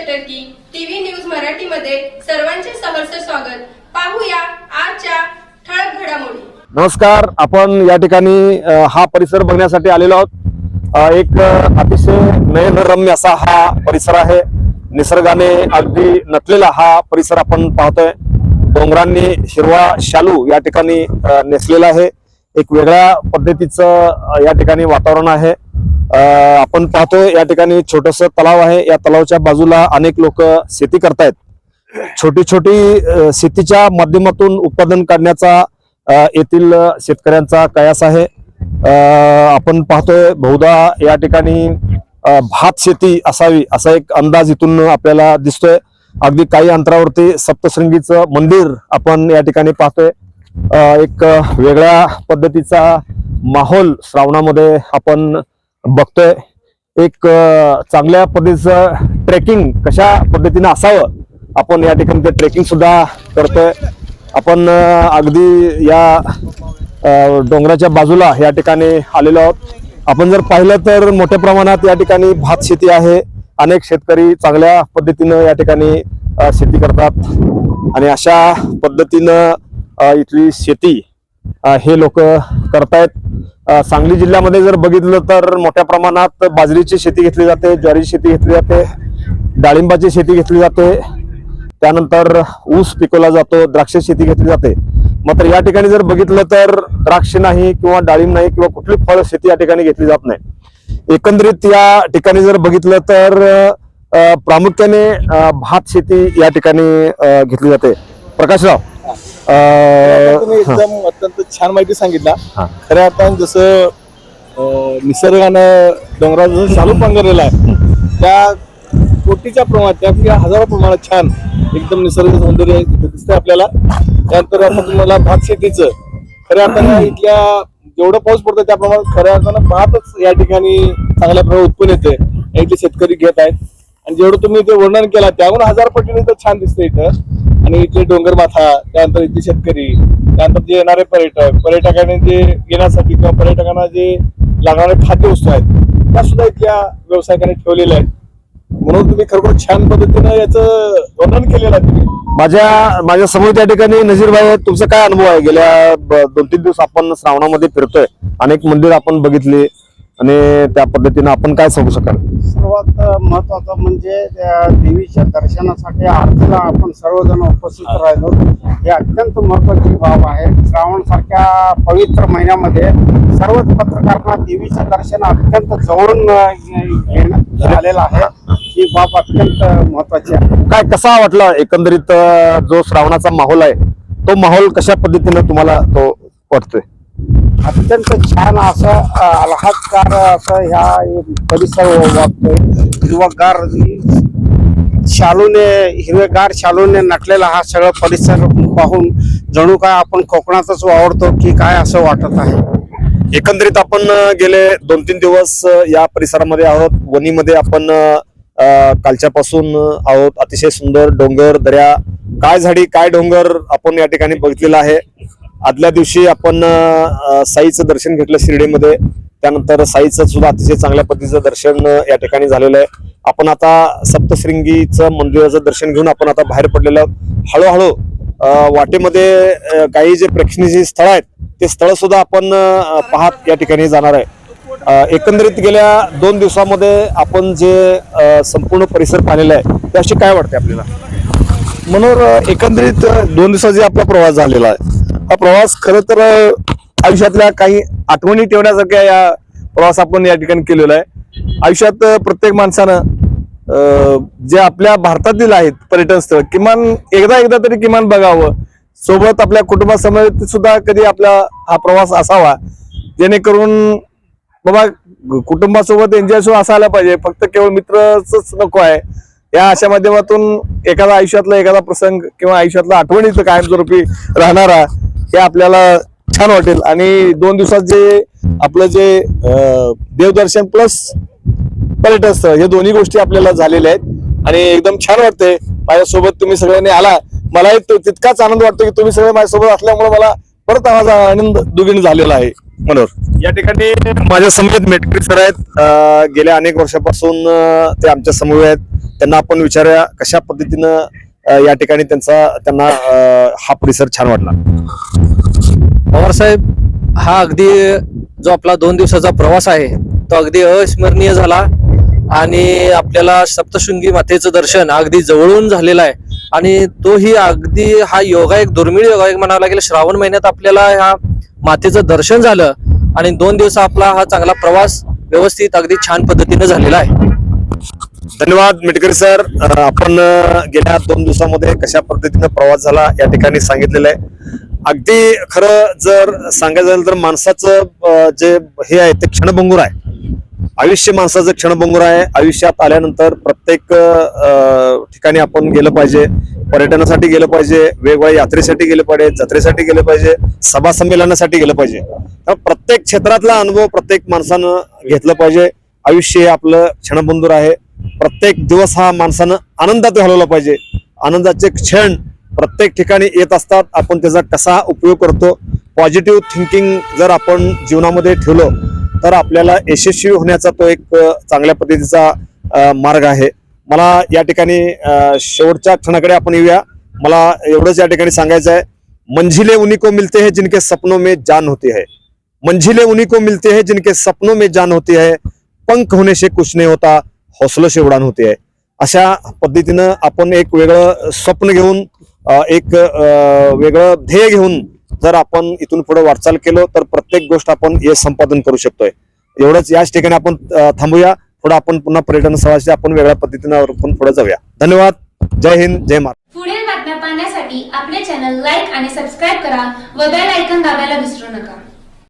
चटर्की TV news मराठीमध्ये सर्वांचे सहर्ष स्वागत. पाहूया आजच्या ठळक घडामोडी. नमस्कार आपण या ठिकाणी हा परिसर बघण्यासाठी आलेलो आहोत. एक अतिशय नयनरम्य असा हा परिसर आहे. निसर्गाने अगदी नटलेला हा परिसर आपण पाहतोय. डोंगरांनी हिरवा शालू या ठिकाणी नेसलेला आहे. एक वेगळ्या पद्धतीचं या ठिकाणी वातावरण आहे. आपण पाहतोय या ठिकाणी छोटस तलाव आहे. या तलावाच्या बाजूला अनेक लोक शेती करतायत. छोटी छोटी शेतीच्या माध्यमातून उत्पादन काढण्याचा येथील शेतकऱ्यांचा कयास आहे. आपण पाहतोय बहुधा या ठिकाणी भात शेती असावी असा एक अंदाज इथून आपल्याला दिसतोय. अगदी काही अंतरावरती सप्तशृंगीचं मंदिर आपण या ठिकाणी पाहतोय. एक वेगळ्या पद्धतीचा माहोल श्रावणामध्ये आपण बघतोय. एक चांगल्या पद्धतीचं ट्रेकिंग कशा पद्धतीनं असावं आपण या ठिकाणी ते ट्रेकिंग सुद्धा करतोय. आपण अगदी या डोंगराच्या बाजूला या ठिकाणी आलेलो आहोत. आपण जर पाहिलं तर मोठ्या प्रमाणात या ठिकाणी भात शेती आहे. अनेक शेतकरी चांगल्या पद्धतीनं या ठिकाणी शेती करतात. आणि अशा पद्धतीनं इथली शेती हे लोक करतायत. सांगली जिल्ह्यामध्ये जर बघितलं तर मोठ्या प्रमाणात बाजरीची शेती घेतली जाते ज्वारीची शेती घेतली जाते डाळिंबाची शेती घेतली जाते. त्यानंतर ऊस पिकवला जातो द्राक्ष शेती घेतली जाते. मात्र या ठिकाणी जर बघितलं तर द्राक्ष नाही किंवा डाळिंब नाही किंवा कुठली फळ शेती या ठिकाणी घेतली जात नाही. एकंदरीत या ठिकाणी जर बघितलं तर प्रामुख्याने भात शेती या ठिकाणी घेतली जाते. प्रकाशराव अत्यंत छान माहिती सांगितला. हा. खऱ्या अर्थानं जसं अं, निसर्गानं डोंगरात जसं चालू पांघरलेला आहे त्या कोटीच्या प्रमाणात त्या हजारो प्रमाणात छान एकदम निसर्ग सौंदर्य इथं दिसतंय आपल्याला. त्यानंतर आता तुम्हाला भात शेतीचं. खऱ्या अर्थानं इथल्या जेवढं पाऊस पडतो त्या प्रमाणात खऱ्या अर्थानं भातच या ठिकाणी चांगल्या प्रकारे उत्पन्न येते इथले शेतकरी घेत आहेत. आणि जेवढं तुम्ही ते वर्णन केला त्याहून हजार पटीने तर छान दिसतंय इथं. आणि इथले डोंगर माथा त्यानंतर इथले शेतकरी त्यानंतर जे येणारे पर्यटक पर्यटकांनी जे येण्यासाठी किंवा पर्यटकांना जे लागणारे खाद्यवस्तू आहेत त्या सुद्धा इथल्या व्यावसायिकांनी ठेवलेल्या आहेत. म्हणून तुम्ही खरोखर छान पद्धतीनं याचं वर्णन केलेलं आहे तुम्ही. माझ्या माझ्यासमोर त्या ठिकाणी नजीरभाई तुमचा काय अनुभव आहे? गेल्या दोन तीन दिवस आपण श्रावणामध्ये फिरतोय. अनेक मंदिर आपण बघितली. आणि त्या पद्धतीनं आपण काय सांगू शकाल? सर्वात महत्वाचं म्हणजे देवीच्या दर्शनासाठी आरतीला आपण सर्वजण उपस्थित राहिलो. ही अत्यंत महत्वाची बाब आहे. श्रावण सारख्या पवित्र महिन्यामध्ये सर्वच पत्रकारांना देवीचं दर्शन अत्यंत जवळून अ, घेणं झालेलं आहे. ही बाब अत्यंत महत्वाची आहे. काय कसा वाटला एकंदरीत जो श्रावणाचा माहोल आहे तो माहोल कशा पद्धतीनं तुम्हाला तो वाटतोय? अत्यंत छान असं आल्हादकार असं ह्या परिसर वाटतोय. हिरवागार शालूने हिरवेगार शालूने नटलेला हा सगळा परिसर पाहून जणू काय आपण कोकणातच वावरतो की काय असं वाटत आहे? एकंदरीत आपण गेले दोन तीन दिवस या परिसरामध्ये आहोत. वणीमध्ये आपण कालच्यापासून आहोत. अतिशय सुंदर डोंगर दऱ्या काय झाडी काय डोंगर आपण या ठिकाणी बघितलेला आहे. आदल्या दिवशी आपण साईचं दर्शन घेतलं शिर्डीमध्ये. त्यानंतर साईचं सुद्धा अतिशय चांगल्या पद्धतीचं दर्शन या ठिकाणी झालेलं आहे. आपण आता सप्तशृंगीचं मंदिराचं दर्शन घेऊन आपण आता बाहेर पडलेलो हळूहळू वाटेमध्ये काही जे प्रेक्षणीय स्थळ आहेत ते स्थळ सुद्धा आपण पाहत या ठिकाणी जाणार आहे. एकंदरीत गेल्या दोन दिवसामध्ये आपण जे संपूर्ण परिसर पाहिलेला आहे त्याशी काय वाटते आपल्याला? म्हणून एकंदरीत दोन दिवसाचा आपला प्रवास झालेला आहे हा प्रवास खरं तर आयुष्यातल्या काही आठवणी ठेवण्यासारख्या या प्रवास आपण या ठिकाणी केलेला आहे. आयुष्यात प्रत्येक माणसानं जे आपल्या भारतातील आहेत पर्यटन स्थळ किमान एकदा एकदा तरी किमान बघावं. सोबत आपल्या कुटुंबासमवेत सुद्धा कधी आपला हा प्रवास असावा. जेणेकरून बाबा कुटुंबासोबत एन्जॉय सुद्धा असायला पाहिजे. फक्त केवळ मित्रच नको आहे. या अशा माध्यमातून एखादा आयुष्यातला एखादा प्रसंग किंवा आयुष्यातला आठवणीचं कायमस्वरूपी राहणारा हे आपल्याला छान वाटेल. आणि दोन दिवसात जे आपलं जे देवदर्शन प्लस पर्यटन स्थळ हे दोन्ही गोष्टी आपल्याला झालेल्या आहेत. आणि एकदम छान वाटतंय. माझ्यासोबत तुम्ही सगळ्यांनी आला. मलाही तितकाच आनंद वाटतो की तुम्ही सगळे माझ्यासोबत असल्यामुळे मला परत माझा आनंद दुगिणी झालेला आहे. मनोहर. या ठिकाणी माझ्यासमोर मेटकरी सर आहेत. गेल्या अनेक वर्षापासून ते आमच्यासमोर आहेत. त्यांना आपण विचारूया कशा पद्धतीनं या ठिकाणी त्यांचा त्यांना हा परिसर छान वाटला. पवार साहेब हा अगदी जो आपला दोन दिवसाचा प्रवास आहे तो अगदी अस्मरणीय झाला आणि आपल्याला सप्तशृंगी मातेचं दर्शन अगदी जवळून झालेलं आहे. आणि तोही अगदी हा योगायोग दुर्मिळ योगायोग म्हणावा लागेल श्रावण महिन्यात आपल्याला ह्या मातेचं दर्शन झालं आणि दोन दिवस आपला हा चांगला प्रवास व्यवस्थित अगदी छान पद्धतीने झालेला आहे. धन्यवाद मिटकरी सर. आपण गेल्या दोन दिवसामध्ये कशा पद्धतीनं प्रवास झाला या ठिकाणी सांगितलेलं आहे. अगदी खरं जर सांगायचं झालं तर माणसाचं जे हे आहे ते क्षणभंगूर आहे. आयुष्य माणसाचं क्षणभंगूर आहे. आयुष्यात आल्यानंतर प्रत्येक ठिकाणी आपण गेलं पाहिजे. पर्यटनासाठी गेलं पाहिजे. वेगवेगळ्या यात्रेसाठी गेलं पाहिजे जत्रेसाठी गेलं पाहिजे सभा संमेलनासाठी गेलं पाहिजे. तर प्रत्येक क्षेत्रातला अनुभव प्रत्येक माणसानं घेतलं पाहिजे. आयुष्य हे आपलं क्षणबंधूर आहे. प्रत्येक दिवस हा माणसानं आनंदात घालवला पाहिजे. आनंदाचे क्षण प्रत्येक ठिकाणी येत असतात. आपण त्याचा कसा उपयोग करतो? पॉझिटिव्ह थिंकिंग जर आपण जीवनामध्ये ठेवलं तर आपल्याला यशस्वी होण्याचा तो एक चांगल्या पद्धतीचा मार्ग आहे. मला या ठिकाणी शेवटच्या क्षणाकडे आपण येऊया. मला एवढंच या ठिकाणी सांगायचं आहे. मंजिले उन्हीं को मिलते हैं जिनके सपनों में जान होती है. मंजिले उन्हीं को मिलते हैं जिनके सपनों में जान होती है. पंख होने से कुछ नहीं होता हौसलों से उड़ान होती. है अशा पद्धतीनं आपण एक वेगळं स्वप्न घेऊन एक वेगळं ध्येय घेऊन जर आपण इथून पुढे वाटचाल केलो तर प्रत्येक गोष्ट आपण हे संपादन करू शकतोय. एवढंच याच ठिकाणी आपण थांबूया. पुढे आपण पुन्हा पर्यटन स्थळाशी आपण वेगळ्या पद्धतीनं आपण पुढे जाऊया. धन्यवाद. जय हिंद जय महाराज पुढील बातम्या पाहण्यासाठी आपले चॅनल लाईक आणि सबस्क्राईब करा व बेल ऐकन दाबायला विसरू नका.